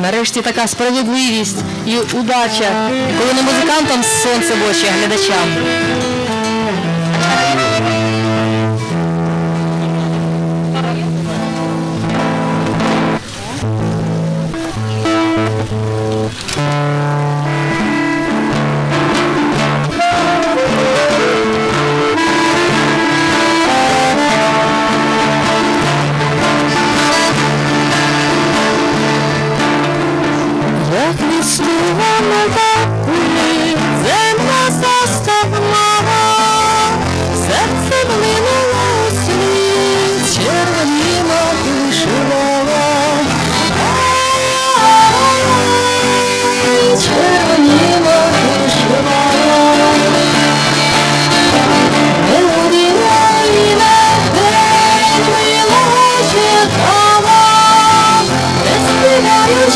нарешті така справедливість і удача, коли не музикантам сонце в очі, а глядачам.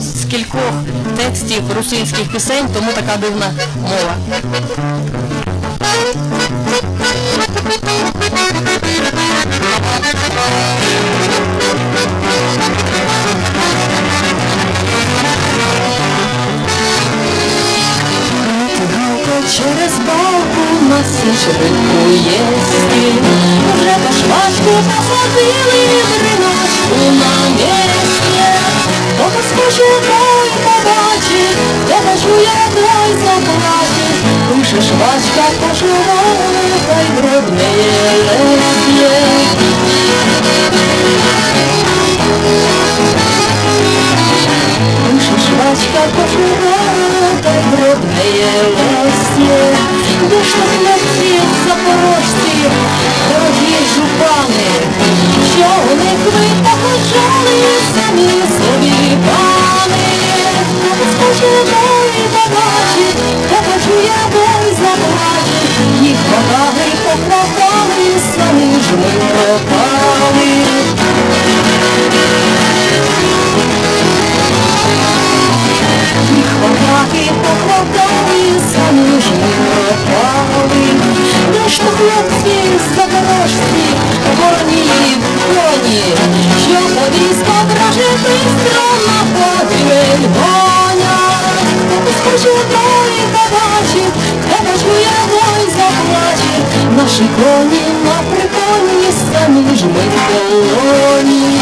з кількох текстів русинських пісень, тому така дивна мова. Через балку на січрику стіль. Вже по швачку посадили в на місці. Хто поскоче, той побачить, хто почує, той заплаче. Пише швачка пошиває, хай дробне лесє. Пише швачка пошиває, та й дробне лесє. Де ж то хлопці запорожці, дорогі жупани, що вони ви походжали самі собі пани. Поскоче, той побачить, хто почує, той заплаче. Їх вагаги похватали, самі ж ми пропали. Їх вагаги похватали, самі ж ми пропали. То хлопці запорожці, горні коні, що повізка враже бистро Поскоче, той побачить, хто почує, той заплаче. Наші коні на приколі самі ж ми в колоні.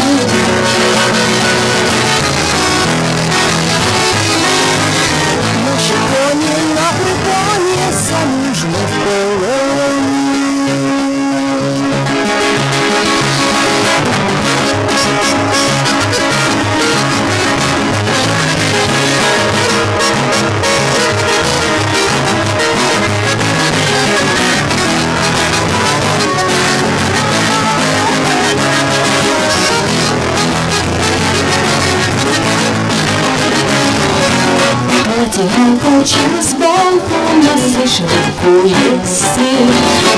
Єси.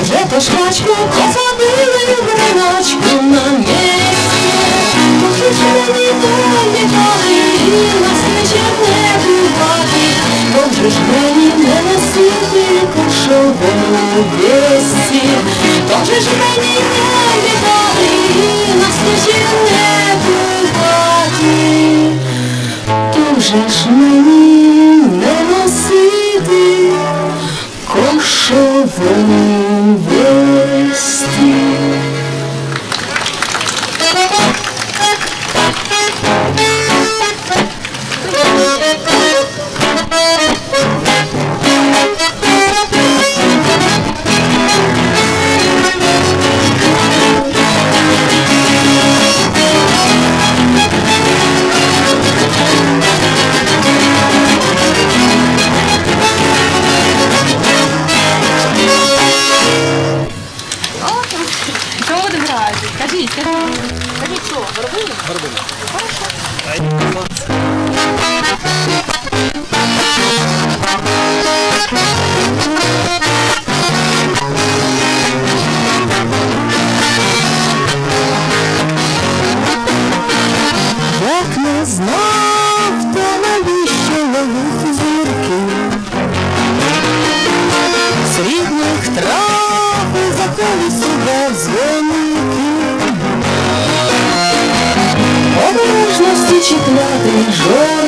Вже по швачку посадили в риночку на місці. Мені долі дали і на свічі не бувати, Дуже ж мені не носити кошової вісті, Дуже ж мені не дали і на свічі не бувати, Дуже ж мені кажіть. Горбина. що, nada em jogo.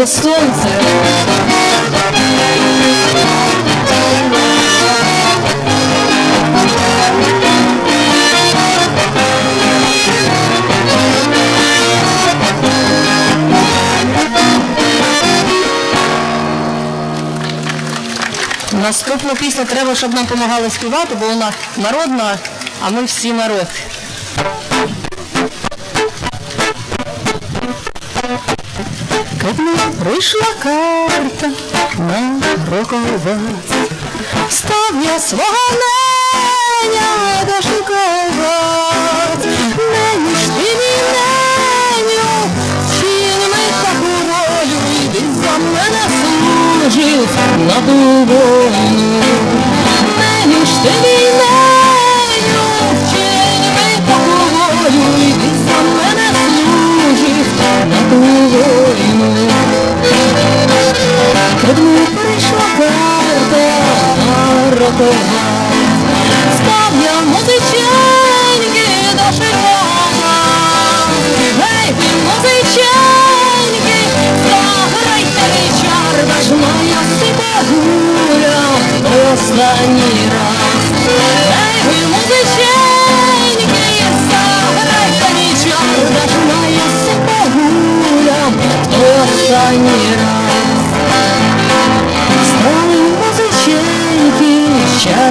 Тебе сонце. Наступну пісню треба, щоб нам допомагали співати, бо вона народна, а ми всі народ. Коли прийшла карта на роковець, став я свого неня дошукувати. Нені ж ти мій неню, чи ми таку ролю, йди за мене служив на ту війну. Нені ж ти мій ту війну. Коли прийшла карта останній раз. Старі музиченьки, ще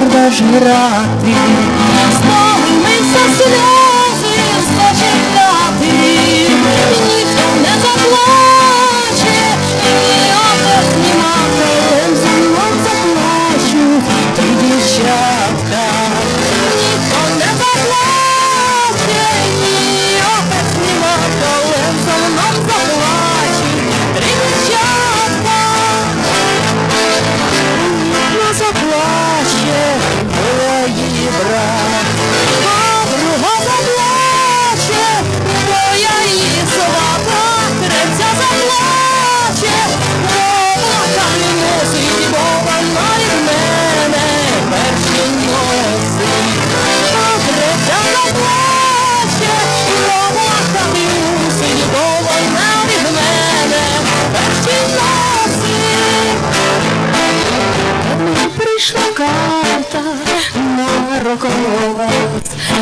на руках.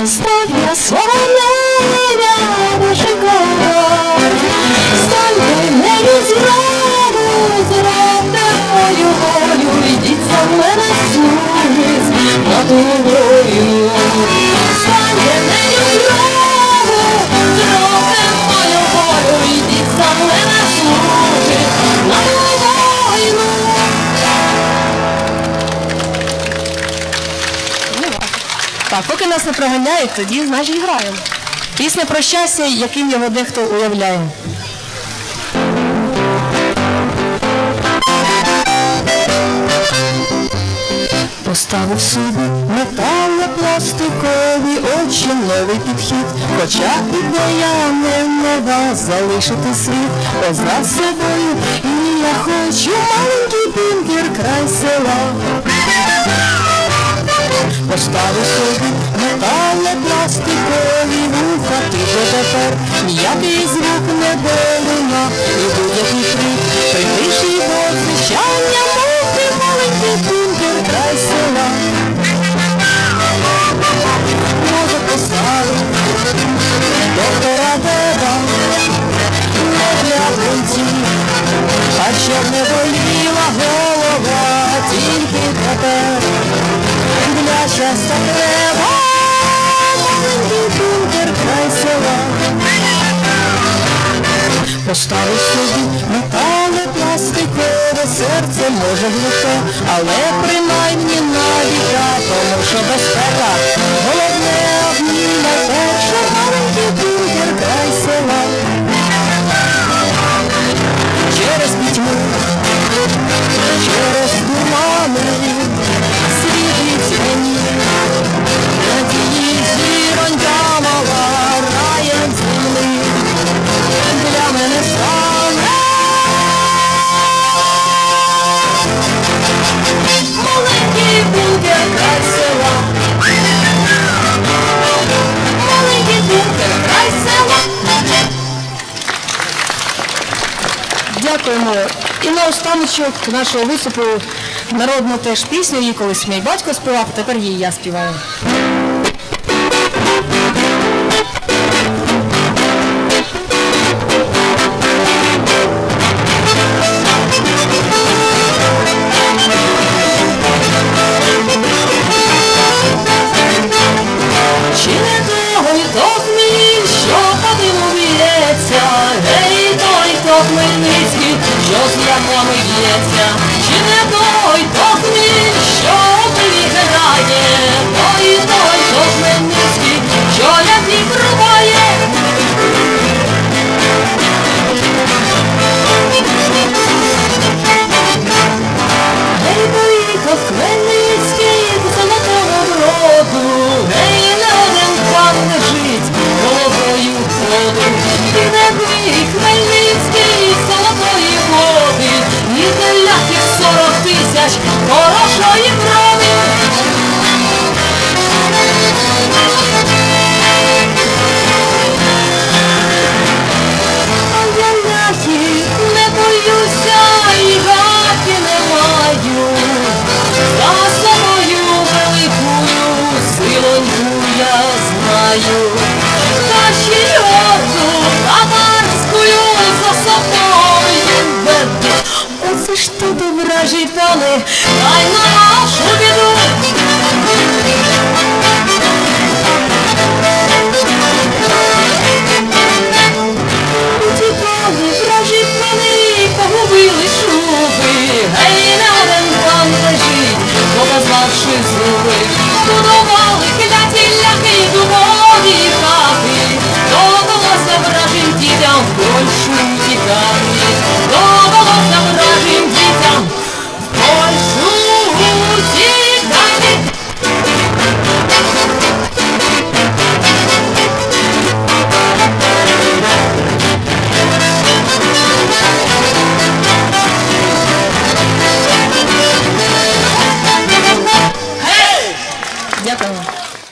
став я свого неля вишикати, станьте мені зраду, зробте мою волю, йдіть за мене служить Так, поки нас не проганяють, тоді значить граємо. Пісня про щастя, яким його дехто уявляє. Поставив собі металопластикові очі новий підхід, хоча ідея не нова залишити світ, познав собою, і я хочу маленький бункер край села. Поставив собі металопластикові вуха, ти же тепер ніякий звук не долуна, і будь-який крик, притиші до звичання, мовки маленький бункер край села. Може поставив доктора Деда, не для бунтів, а щоб не боліла голова, тільки тепер щастя треба маленький бункер край села. Поставиш собі метале пластикове серце може глухе, але принаймні навіка, тому що безпека. Головне одні найперше Дякуємо. І на останочок нашого виступу народну теж пісню, її колись мій батько співав, тепер її я співаю. Чи не той, хто хміль, що по диму б'ється, гей той, хто хмельницький, що з ямами б'ється, чи не той, хто хміль, знаю. Та ще й за собою веду. Оце ж туди вражі дали, ай на